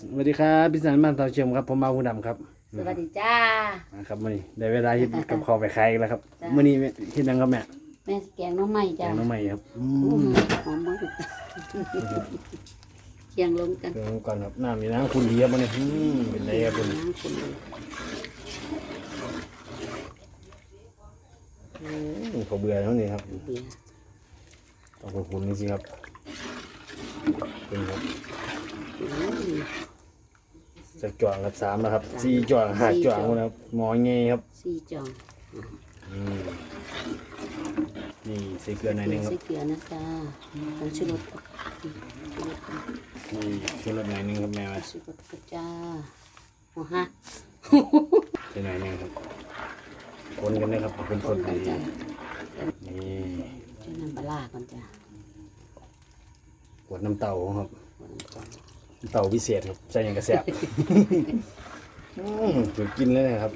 สวัสดีครับพี่สันบ้านเตาเชียมครับผมมาผู้ดำครับสวัสดีจ้า นะครับมื่อนี้ได้เวลาเฮ็ดกับข้าวไปขายอีกแล้วครับจ้ะ มื่อนี้เฮ็ดหยังครับแม่แม่แกงน้องใหม่แกจ้างน้องใหม่ครับอือื้อมหือหอมมากเคียงลงกันเดี๋ยวก่อนครับน้ำมีน้ำคุณดีครับมื่อนี้อืมเป็นไรครับคุณน้ำคุณเลยอืมเขาเบื่อเท่านี้ครับเบียร์ต้องขอบคุณนี่สิครับเป็นครับ อื้อ จะจ่วงครับสามนะครับสี่จ่วงห้าจ่วงหมดครับหมอเงี้ยครับสี่จองอืมนี่ใส่เกลือหน่อยหนึงครับใส่เกลือนะจ้าผงชูรสครับชูรสครับนี่ชูรสหน่อยหนึงครับแม่มาชูรสก็จ้าโอ้ฮะใส่หน่อยหนึงครับคนกันนะครับคนคคนนกันดีจ้านี่ใช้น้ำปลาร้าก่อนจ้าขวดน้ำเต้าครับคนก่อน เต่าพิเศษครับใส่หยังกระแสบ อืมถึงกินเลยนะครับ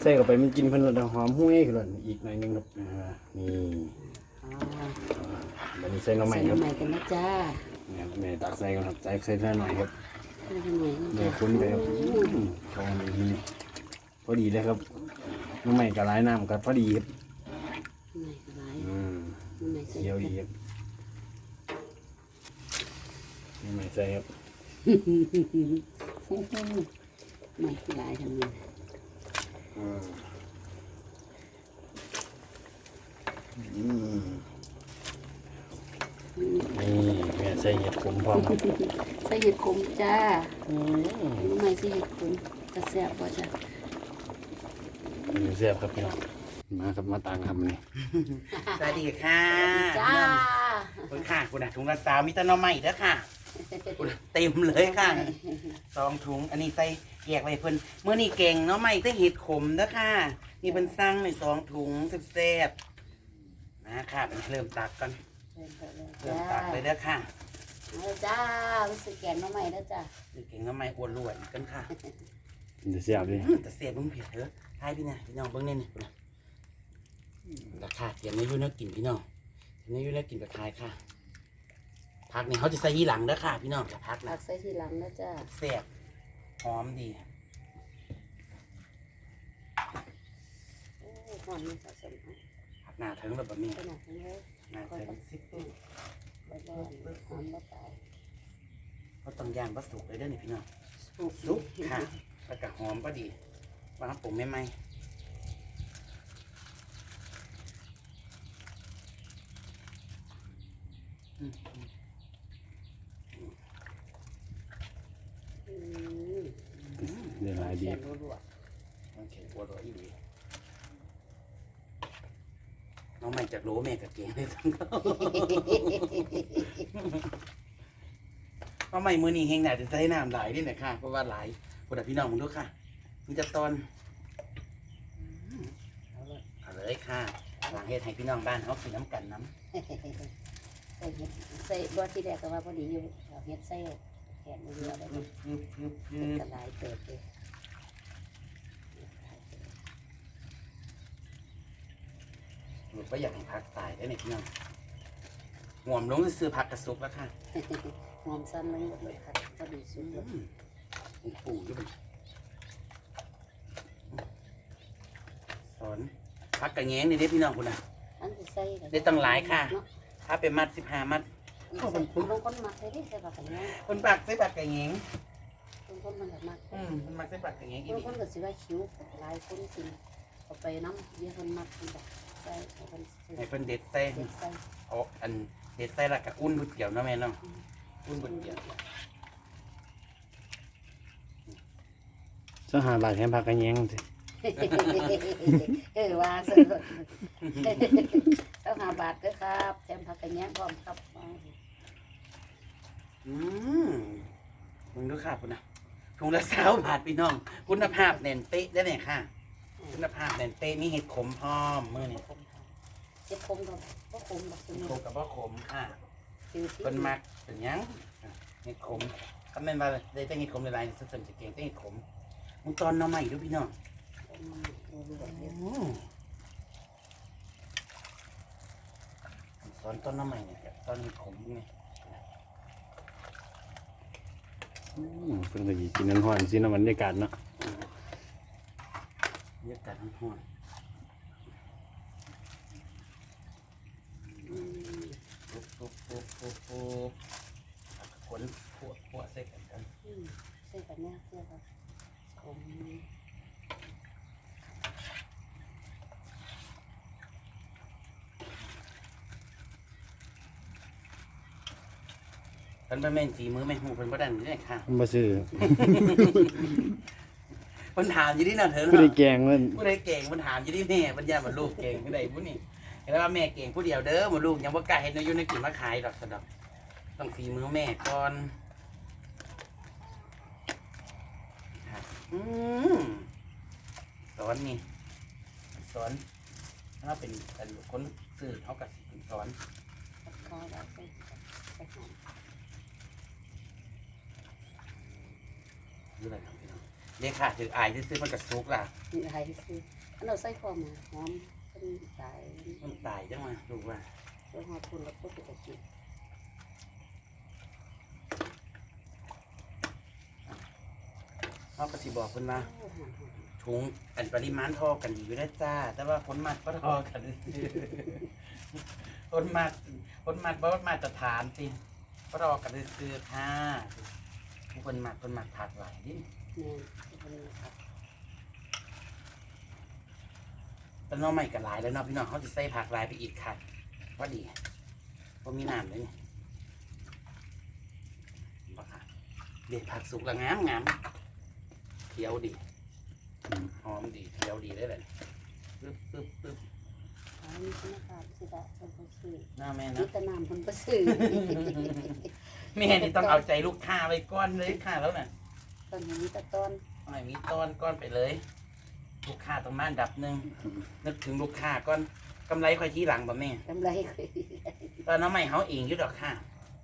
ใส่เข้าไปมันกินเพิ่นแล้วหอมห้วยขึ้นแล้วอีกหน่อยหนึงครับอ่านี่อ่าบันนี้ใส่หน้ำใหม่ใส่ครับน้ำใหม่กันนะจ้าเนี่ยแม่ตักใส่กันครับใส่ใส่แค่หน่อยครับใส่น้ำใหม่นะเดี๋ยจ้าวคุ้นไปครับอืมเขาอันนี้นี่พอดีเลยครับหน้ำใหม่กับร้ายน้ำกับพอดีครับน้ำใหม่ก็ไรอืมน้ำใหม่ใส่เคี่ยวดีครับ หน้ำใหม่ใส่ครับไม่กี่ลายทำนี่อืมอืมนี่แม่ใส่เห็ดขมพร้อมครับใส่เห็ดขมจ้าอืมรู้ไหมใส่เห็ดขมกระแซบบ่จ้าเสียบครับพี่น้องมาครับมาตังครับนี่สวัสดีค่ะจ้าคุณค่ะคุณอะถุงละสาวมิตรน้องใหม่เด้อค่ะคุณอะ เต็มเลยค่ะสองถุง อันนี้ใส่แยกไว้เพิ่นเมื่อนี่เก่งน้องใหม่ใส่เห็ดขมเด้อค่ะนี่เป็นสั่งในสองถุงแซ่บๆนะค่ะเริ่มตักก่อนเริ่มตักเลยเด้อค่ะเอาจ้ารู้สึกแกงน้องใหม่แล้วจ้านี่เก่งน้องใหม่อ้วนรวยกันค่ะจะเสียบดิอืมแต่เสียบมึงเผ็ดเถอะทายพี่นะพี่น้องเบิ่งเนี่ยนี่คุณอะราคาเตรียมในยุ่นแล้วกินพี่น้องเตรียมในยุ่นแล้วกินกับทายค่ะ ผักนี่เขาจะใส่ยีหลังเด้อค่ะ พี่น้องแต่ผักหลันะกใส่ทีหลังแล้วจ้าแซ่บหอมดีโอ้หอมนี่สะสมผักหน้าถึงแบบนี้ขนาดนี้เลยหน้าถึงสิบบ่บ่หอมบ่ตายก็ต้องย่างปลาสุกเลยเด้อนี่พี่น้องสุกสุกค่ะแล้วก็หอมก็ดีวางปุ๋งไม่ไหมอืม อืม เดี๋ยวหลายดีแกงรัวโอเคปวดหัวอีกทีน้องใหม่จากรู้แม่กับเก่งเลยทั้งเขาน้องใหม่มือนี้เฮงหนาจะใช้น้ำหลายนี่แหละค่ะเพราะว่าหลายคนพี่น้องมึงดูค่ะมีจะตอนๆเอาเลยเอาเลยค่ะหลังเฮ็ดให้พี่น้องบ้านเขากินน้ำกันน้ำใส่เห็ดใส่บ่ที่แรกก็ว่าพอดีอยู่เอาเห็ดใส่แกงเรือได้พึบพึบพึบพึมันบก็หลายเติบเลย หนูก็อยากให้พักตายได้ไหมพี่น้องห่วมลงซื้อผักกระซุกแล้วค่ะหอมสั้นลงหมดเลยค่ะพอดีสุดเลยอืมปู่ปู่ด้วยสอนพักกระแงงนี่เด้พี่น้องคุณนะอันที่ใส่ก็ได้ตั้งหลายค่ะถ้าเป็นมัดสิบห้ามัดเข้าเป็นปุ๊บลงก้นมักเลยดิใส่ผักกันเนี้ยคนปักใส่ปักกระแงงลงก้นมันแบบมักอืมคนมักใส่ปักกระแงงอีลกงก้นก็สิว่าคิ้วหลายคนกินเอาไปน้ำเยอะคนมักคนแบบ ใส่เอาคนซื้อให้เพิ่นเด็ดใส่เด็ดใส่เอาอันเด็ดใส่และกะอุ่นบุดเกี่ยวเนาะแม่เนาะอุ่นบุดเกี่ยวสหาบาทแค่ผักกระแยงสิเออว่าสนุกต้องหาบาทด้วยครับแถมผักกันเนี้ยพร้อมครับอืมมึงดูค่ะคุณนะถุงละสาวบาทพี่น้อง คุณภาพเน่นเป๊ะได้เนี่ยค่ะ คุณภาพเน่นเป๊ะมีเห็ดขมพร้อมมือนี่เจ็บคมก็ก็คมแบบนี้ขมกับว่าขมค่ะคือเป็นมักเป็นหยังอะเห็ดขมคำแม่นว่าได้แต่เห็ดขมหลายๆสุดๆจะเก่งแต่เห็ดขมมึงตอนหน้องใหม่ดูพี่น้องอืมตอนต้นหน้องใหม่เนี่ยกับตอนเห็ดขมไงอืมเพิ่นก็สิกินน้ำร้อนสิน้ำบรรยากาศเนาะ บรรยากาศห้อนอืมๆปุ๊บปุ๊บปุ๊บปุ๊บปุ๊บขนพวกพวกใส่กันกันอืมใช่กันเนี่ยเสื้อครับผมเพิ่นบ่แม่นฝีมือแม่ฮู้เพิ่นบ่ดันนี่ค่ะเพิ่นบ่ซื้อเพิ่นถามอยู่ที่นั่นเถอะผู้ใดเนาะแกล้งเพิ่นผู้ใดเก่งมันถามอยู่ที่แม่ปัญญามันลูกเก่งผู้ใดผู้นี่เห็นว่าแม่เก่งผู้เดียวเด้อมันลูกยังว่ากล้าเห็นในยุ่ในกินมาขายดอกสะดอกต้องฝีมือแม่ก่อนครับอืมสอนนี่สอนถ้าเป็นเป็นคนสื่อเขากับสอนคอแล้วใส่ใส่หอมห รืออะไรครับพี่น้องเรียกค่ะถืออายซื้อๆมันกับซุกล่ะนี่อะไรซื้ออันเราใส่ความมาหอมเป็นสายมันตายจังมาดูว่าเรื่องหอมทุนแล้วก็ติดกินเขากระสิบอกเพิ่นว่าโอ้หอมหอมถุงอันปริมาณเทอกันอยู่ได้จ้า แต่ว่าคนมัดก็ทอกันซื่อคนมัดคนมัดบ่มาตรฐานสิก็ทอกันซื้อๆค่ะผู้คนมัดคนมัดถาดไหวดิเนี่ ยเป็นครับแต่น้องใหม่กับหลายแล้วเนาะพี่น้องเขาจะใส่ผักหลายไปอีกค่ะว่าดีเพราะมีน้ำเลยนี่บ่ค่ะเด็ดผักสุกและงามงามเขียวดีหอมดีเขียวดีได้เลยปึ๊บปึ๊บปึ๊บอ๋อมีคุณภาพสิละเป็นคนซื้อหน้าแม่มีนะแต่น้ำคนก็ซื้อแม่นี่ต้องเอาใจลูกค้าไว้ก้อนเลยค่ะแล้วน่ะตอนนี้มีแต่ต้น ไม่มีต้นก้อนไปเลย ลูกค้าต้องมาอันดับหนึ่งนึกถึงลูกค้าก้อนกำไรค่อยที่หลังป่ะแม่กำไรคุยตอนน้องใหม่เขาเองอยู่ดอกค่ะ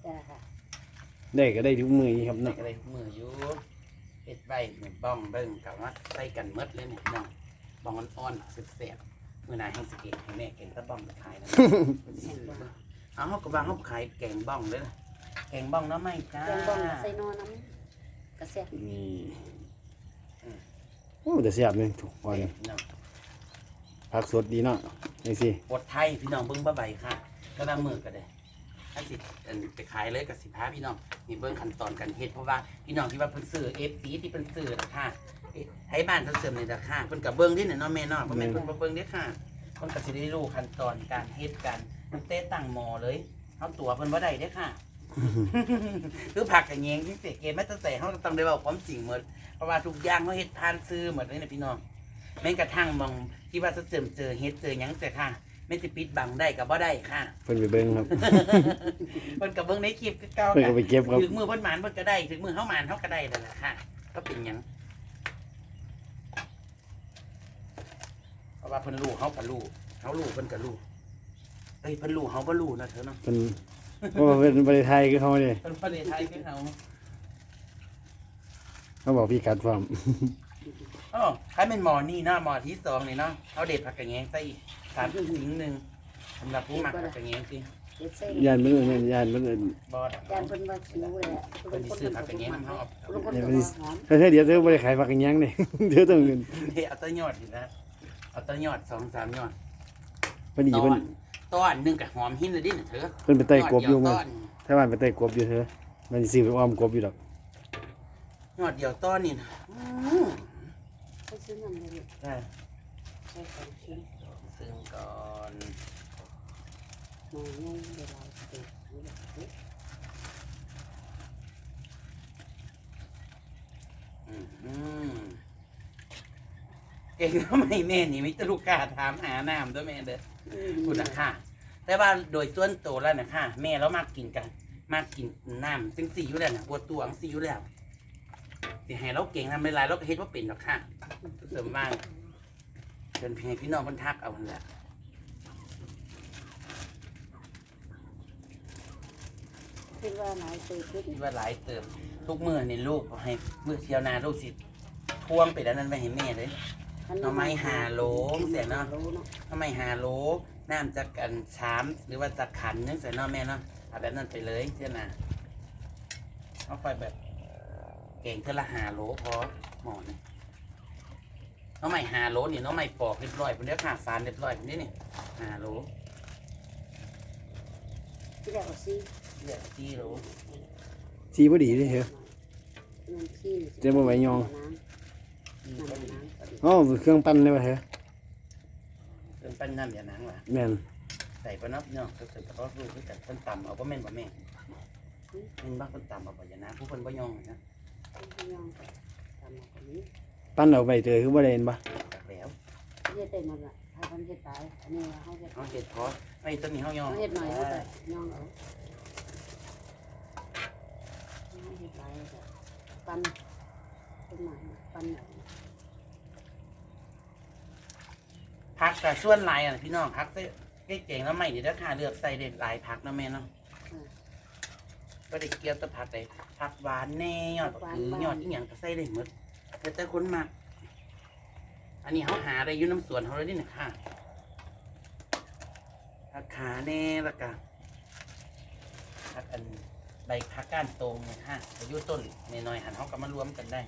จ้าค่ะได้ก็ได้ทุกมื้อนี้ครับใส่เนาะอะไรมืออยู่เอ็ดใบหนึ่งบ้องเบิ้งกับว่าใส่กันเมดเลยเนี่ยน้องบ้องอ่อนๆเสียบๆมือหนาแห้งสเก็ตให้แม่เก่งตะบ้องไปขายนะ เอาเขาก็บางเขาขายแกงบ้องเลยนะแกงบ้องน้องใหม่จ้า แกงบ้องใส่นอน้ำกระเซ็บนี่โอ้แต่แซ่บเลยทุกวันเนาะผักสดดีเนาะจังซี่บทไทยพี่น้องเบิ้งบ้าใบค่ะก็นำมือก็ได้ถ้าสิอันไปขายเลยกับสิพาพี่น้องมีเบิ้งขั้นตอนกันเฮ็ดเพราะว่าพี่น้องที่ว่าเพิ่นซื้อเอฟซีที่เพิ่นซื้อนะค่ะเอ๊ะให้บ้านเพิ่นเสริมในราคาเพิ่นกับเบิ้งที่ไหนเนาะแม่เนาะเพิ่นแม่นเพิ่นบ่เบิ้งเด้อค่ะเพิ่นก็สิได้รู้ขั้นตอนการเฮ็ดกันมันเต้ตั้งหม้อเลยเอาตัวเพิ่นบ่ได้เด้อค่ะ คือผักกับแยงที่เสกเกมแม้แต่แต่เฮาก็ต้องได้เว้าความจริงหมดเพราะว่าทุกอย่างเฮาเฮ็ดผ่านซื้อหมดเลยนะพี่น้องแม้กระทั่งมองที่ว่าจะเสริมเจอเฮ็ดเจอหยังแต่ค่ะไม่สิปิดบังได้ก็บ่ได้ค่ะเพิ่นไปเบิ่งครับ เพิ่นก็เบิ่งในคลิปคือเก่าเพิ่นกัก็นไปเก็บครับ ถึงมือเพิ่นหมานเพิ่นก็ได้ถึงมือเฮาหมานเฮาก็ได้นั่นแหละค่ะ ก็เป็นหยังเพราะว่าเพิ่นรู้เฮาก็รู้เฮารู้เพิ่นก็รู้เอ้ยเพิ่นรู้เฮาบ่รู้นะเธอเนาะเพิ่น เพราะว่าเพิ่นบ่ได้ไทยคือเขานี่เพิ่นประเทศไทยคือเฮาเขาบอกพี่กัดพร้อมอ๋อใครเป็นหมอนี่เนาะหมอที่สองนี่เนาะเอาเด็ดผักกระแยงใส่อีกสามสิงหนึ่งสำหรับผู้มักผักกระแยงสิเด็ดเส้นย่านมันอื่นย่านมันอื่นบอดยานเพิ่นว่าคิวเลยอะเพิ่นสิซื้อผักกระแยงนำเฮาเอาลูกคนก็หอมเฮ้ยเดี๋ยวเธอบ่ได้ขายผักกันยังนี่เดี๋ยวต้องเงินเฮ้ยเอาแต้นยอดอยู่นะเอาแต้นยอดสองสามยอดพอดีตอเพิ่นน ตอนหนึ่งกับหอมหินเลยดิเถอะเพิ่นไปไต่กบอยู่ยมัอดนเดีวต้นถ้าบ้านไปไต่กบอยู่เถอะมันสิซื้อไปอ้อมกบอยู่ดอกยอดเดียวต้นนี่นะอืมไปซื้อน้ำเลยได้ใช่ของชิ้นซึ่งก่อนหมูนุ่มเวลาเด็กอืมอืมเก่งทำไมแม่นี่มิตรลูกค้าถามหาน้ำด้วยแม่เด้อ คุณนะค่ะ แต่ว่าโดยส่วนตัวแล้วนะค่ะ แม่เรามากกินกันมากกินน้ำซึ่งสีอยู่แล้วนะปวดตัวอังสีอยู่แล้วสิให้เราเก่งทำหลายๆเราก็เฮ็ดว่าเป็นหรอกค่ะเสริมบ้างเชิญพี่พี่น้องเพันทักเอาแหละคิดว่าหลายตัวขึ้นที่ว่าหลายเติมทุกมือในลูกให้มือเที่ยวนาลูกสิทวงไปแล้วนั้นไปให้แม่เลย หน่อไม้หาโหลเสียเนาะโลเนาะทำไมหาโหลน้ำจากกันชามหรือว่าจากขันนึกใส่เนอแม่เนาะเอาแบบนั้นไปเลยเจ้านาเอาไปแบบกงเทอละหาโลพอหมอนนี่น้องใหม่หาโลนี่น้องใหม่ปอกเรียบร้อยเป็นเนื้อขาฟานเรียบร้อยเป็นนี่นี่หาโลที่แรกว่าซีเรียกสี่โลสีพอดีเลยเหรอน้ำขี้เจ๊บ่ไหวยอง อืมน้ำก็น้ำดีน้ำก็ดี อ๋อเครื่องปั้นได้ป่ะเหรอเป็นปั้นน้ำอย่านังว่ะแม่นใส่ปะเนับเนาะก็ใส่ปะรอดรูปคือกันเพิ่นต่ำเอาบ่แม่นบ่แม่นแม่นบ่เพิ่นต่ำเอาบ่อย่านะผู้เพิ่นบ่ยองนะยองก็ทำมาคนนี้ปั้นเอาใบเตยคือบ่ได้เห็นปะจากแล้วเฮ็ดได้หมดละถ้าคนเฮ็ดตายอันนี้ว่าเขาเฮ็ดเอาเฮ็ดพอไอ้ตัวนี้เฮายองเขาเฮ็ดหน่อยเขาก็ยองเอาเขาเฮ็ดหลายก็ปั้นเป็นหน่อยปั้นเอา ผักก็ส่วนหลายอะพี่น้องผักใส่เก่งๆแล้วใหม่นี่ราคาเลือกใส่ได้หลายผักเนาะแม่เนาะก็ได้เกี่ยวกับผักได้ผักหวานแน่ยอดบักคือยอดอีหยังก็ใส่ได้หมดแต่แต่คนมักอันนี้เขาหาได้อยู่น้ำสวนเขาเลยนี่นะค่ะผักขาแน่แล้วก็ผักอันใบผักก้านตรงเนี่ยค่ะอายุต้นน้อยๆหันเขาก็มารวมกันได้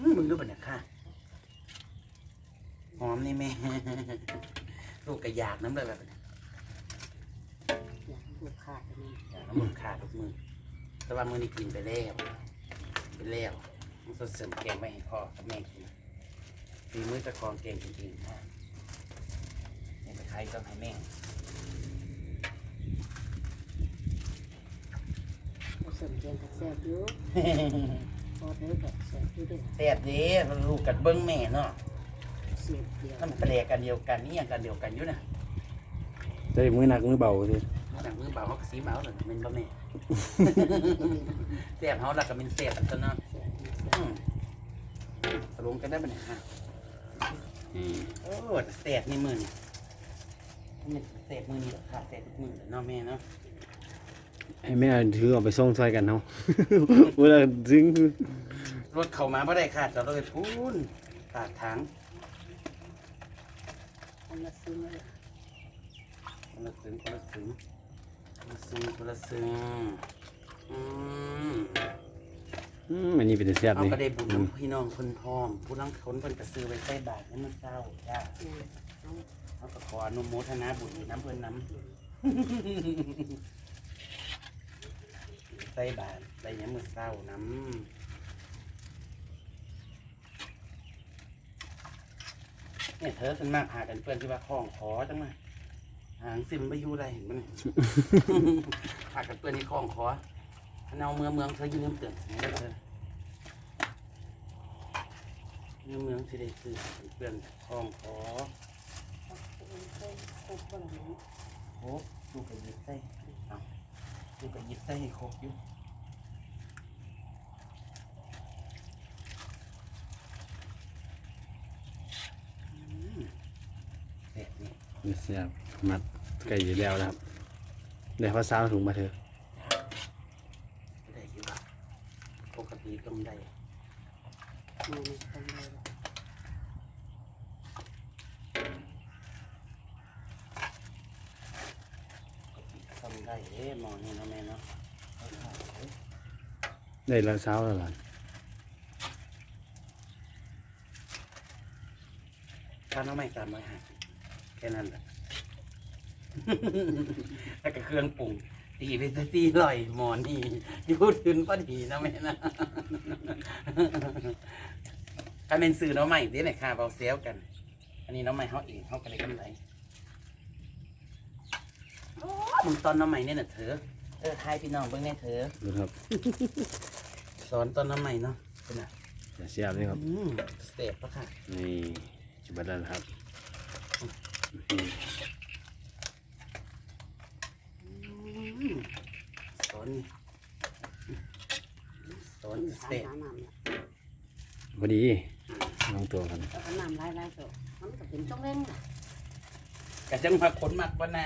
อืมมึงดูบันเนี่ยค่ะ หอมนี่แม่ ลูกกระยากน้ำเลยแบบนี้อยากลูกค้าอันนี้อยากน้ำมือขาดทุกมือ แต่ว่ามือนี่กินไปแล้วไปแล้วมันสดเสริมแกงไว้ให้พ่อกับแม่กินฝีมือเจะคลองเก่งจริงๆนะนี่ไปใครต้องให้แม่เราเสริมแกงก็แซ่บอยู่พอเด้อก็แซ่บอยู่เด้อแซ่บเด้ลูกกัดเบิ้งแม่เนาะ เสียบเดียวน้ำแปลกันเดียวกันนี่ยังกันเดียวกันอยู่นะจะได้มือหนักมือเบาสิหนังมือเบาเขาก็สีเบาเลยมันบ่แม่แซ่บเขาแล้วก็เป็นแซ่บอันตัวเนาะอืมตกลงกันได้ปะเนี่ยฮะโอ้แต่แสบในมือนี่มันแสบมือนี่เหรอค่ะแสบทุกมือเลยเนาะแม่เนาะให้แม่ถือเอาไปส่งซอยกันเนาะเวลาซึ้งรถเข้ามาไม่ได้ค่ะจะเราไปพูนปากทาง อันละซึ้งเลยคนละซึ้งคนละซึ้งคนละซึ้งคนละซึ้งอืมอืมอันนี้เป็นแซ่บเอานี่ก็ได้บุญน้ำพี่น้องคนพร้อม ผู้ลังคนเพิ่นกระซื้อไว้ใส่บาทให้มันเศร้าจ้าเนี่ยเอาเขาก็ขออนุโมทนาบุญน้ำเพิ่นน้ำ ใส่บาทใส่หยังมือเศร้าน้ำ เนี่ยเธอเป็นมากหากันเพื่อนที่ว่าคล้องคอจังมาหางซิมไปอยู่ไรเห็นมั้ยหากันเพื่อนที่คล้องคออันเอาเมืองเมืองเธออยืนเตือนนี่เด้อเธอเมืองเมืองที่ได้ซื้อหากันเพื่อนคล้องคอเอาเอาเอาเอาเอาโอ้ลูกก็หยิบใส่เอาลูกก็หยิบใส่ให้ครบอยู่ เด็ดนี่นี่แซ่บมัดไก่อยู่แล้วนะครับได้ภาษาวถุงมาเถอะได้อยู่ครับปกติต้องได้เอาเนี่ยทำได้เอ๊ะมองนี่นะแม่เนาะเอาเข้าไปได้ละสาวแล้วล่ะค่าน้องไม่สามร้อยห้าสิบ แค่นั้นแหละ แล้วก็เครื่องปรุงตีไปซะสี่ร้อยหมอนี่ยูดขึ้นพอดีนะแม่นะ ถ้าเป็นซื้อน้องใหม่เดี๋ยวไหนค่าเบาเซลกัน อันนี้น้องใหม่เขาเองเขาก็ได้กำไรโอ้มึงตอนน้องใหม่เนี่ยน่ะเถอะเออทายพี่น้องเบิ่งแน่เถอะดูครับสอนตอนน้องใหม่เนาะเป็นไงแซ่บเลยครับอืมเสพปะค่ะนี่จุบัดแล้วนะครับอืมอืม สอนนี่สอนนี่เสหาพหาน้ำเนี่ยพอดีลองตัวกันแล้วก็น้ำหลายๆตัวมันก็เป็นช่องเล่งน่ะกะจังมาขนมักว่าน้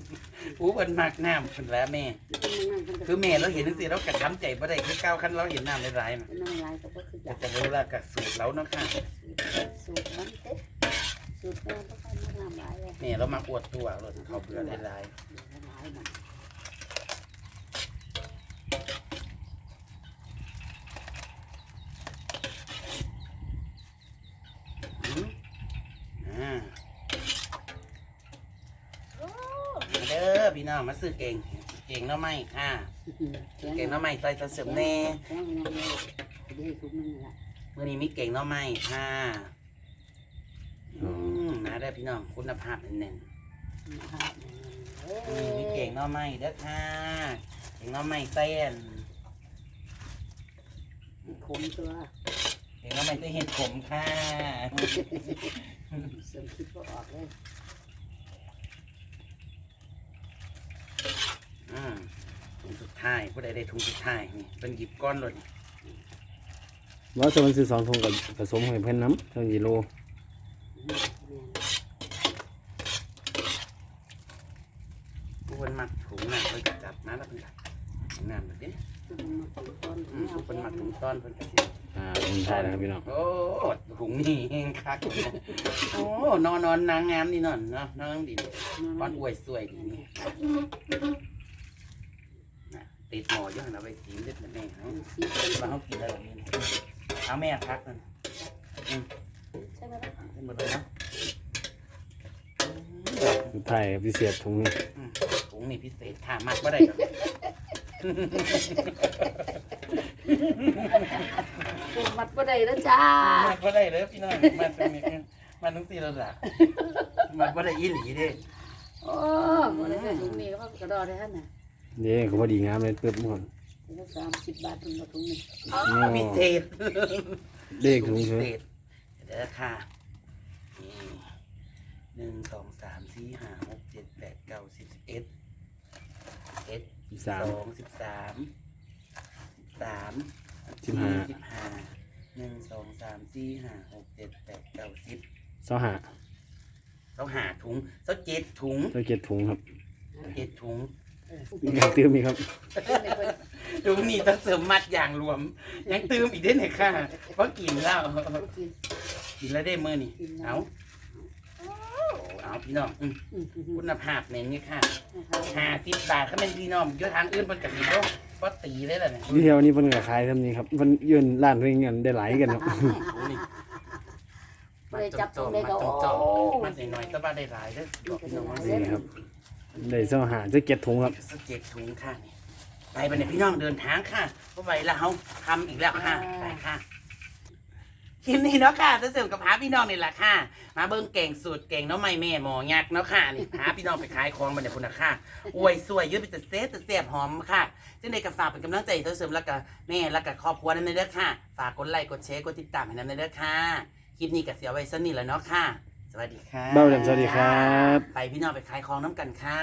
ำอู้เป็นมักน้ำเป็นแล้วแม่มันเป็นยังไงมันก็คือแม่เราเห็นสิเรากระทำใจบ่ได้คือก้าวขั้นเราเห็นน้ำหลายๆน่ะเป็นน้ำลายก็บ่คืออแต่ยากจะรู้ละกับสูตรเราเนาะค่ะ สูตรมันเต็ สูตรแม่ก็ค่อยมาน้ำลายเลยแม่เรามาอวดตัวเราเขาเบื่อหลายเดี๋ยวนะให้มันอืมอ่ามาเด้อพี่น้องมาซื้อเก่ง เก่งเนาะไม่ค่ะเก่งเนาะไม่ใส่เสริมแน่แข็งยังเลยได้ทุกนึงละมื่อนี้มีเก่งเนาะไม่ค่ะอื มมาได้อพี่น้องคุณภาพแน่นๆครับอืมมีเก่งเนาะไม่เด้อค่ะเก่งเนาะไม่เต้นขมตัวเก่งเนาะไม่เต้นเห็ดขมค่ะเสริมคิดก็ออกเลยอืมถุงสุดท้ายผู้ใดได้ถุงสุดท้ายนี่เป็นหยิบก้อนเลยว่าจะมันซื้อสองถุงกับผสมให้เพิ่นน้ำเท่ากิโลผู้ คนมักถุงน่ะเพิ่นก็จับมาแล้วเพิ่นก็ถุงน้ำแบบนี้อืมผู้คนมักถุงต้อนเพิ่นก็สิอ่าคนไทยนะครับพี่น้องโอ้ถุงนี่เองคักโอ้นอนนอนนางงามนี่นอนเนาะนางดีก้อนอวยสวยดีนี่น่ะติดหมอเยอะนะไปสีเล็ดแม่เนาะสีเป็นมาเขากินได้แบบนี้เอาแม่พักนั่นใช่ไหมล่ะเป็นหมดเลยเนาะคนไทยพิเศษถุงนี้อืม ถุงนี่พิเศษค่ะมากก็ได้ดอกมัดก็ได้แล้วจ้ามากก็ได้เลยพี่น้องมาตรงนี้มาทั้งสี่ระดับมากก็ได้อีหลีเด้โอ้โหได้ถุงนี้ก็กระดอได้ฮะน่ะเด้ก็พอดีงามเลยเปิดหมดนี่สามสิบบาทถุงละถุงนึงพิเศษเด็กถุงพิเถอะเศษเด้อค่ะนี่หนึ่งสองสามสี่ห้าหกเจ็ดแปดเก้าสิบสิบเอ็ด เอ็ดสามสองสิบสามสิบสามสิบห้า สิบห้าหนึ่งสองสามสี่ห้าหกเจ็ดแปดเก้าสิบเสาหาเขาหาถุงเขาเจ็ดถุงเสาเจ็ดถุงครับเจ็ดถุง มีการเติมอีกครับถุงนี้ต้องเสริมมัดอย่างรวม ยังตืมอีกได้ไหนค่ะเพราะกินแล้ว กินกินแล้วได้มือนี่กินแล้วเอา เอาพี่น้องอืมคุณภาพเน้นนี่ค่ะห้าสิบบาทเขาเป็นพี่น้องอยศทางอื่นเป็นกระดิ่งก็ตีเลยล่ะเนี่ยวิเทวนี้เพิ่นก็ขายทำนี้ครับเพิ่นยืนร้านเพิ่นกันได้หลายกันครับ โอ้นี่ไม่ได้จับตรงได้มาก็จโอ้มจมมันหน่อยๆแต่ว่าได้หลายเด้อบอกพี่น้องว่านี่ครับได้เสาหาจะเจ็ดถุงครับ สเก็ตถุงค่ะนี่ไปไปเนี่ยพี่น้องเดินทางค่ะเพราะไปแล้วเขาทำอีกแล้วค่ะไปค่ะ คลิปนี้เนาะค่ะจะเสริมกับหาพี่น้องนี่แหละค่ะ มาเบิ้งเก่งสุดเก่งเนาะไม่แม่หมอยักษ์เนาะค่ะนี่หาพี่น้องไปขายของมาเนี่ยคุณนะค่ะอวยสวยยืดไปแต่เซฟแต่เสียบหอมค่ะจึงได้กับฝากเป็นกำลังใจให้เสริมแล้วก็แม่แล้วก็ครอบครัวนั่นเด้อค่ะ ฝากกดไลค์กดแชร์กดติดตามให้นั่นเด้อค่ะคลิปนี้ก็เสียไว้สนี่แหล้วเนาะค่ะ สวัสดีค่ะเบ้าแหลมสวัสดีครับ ไปพี่น้องไปขายของน้ำกันค่ะ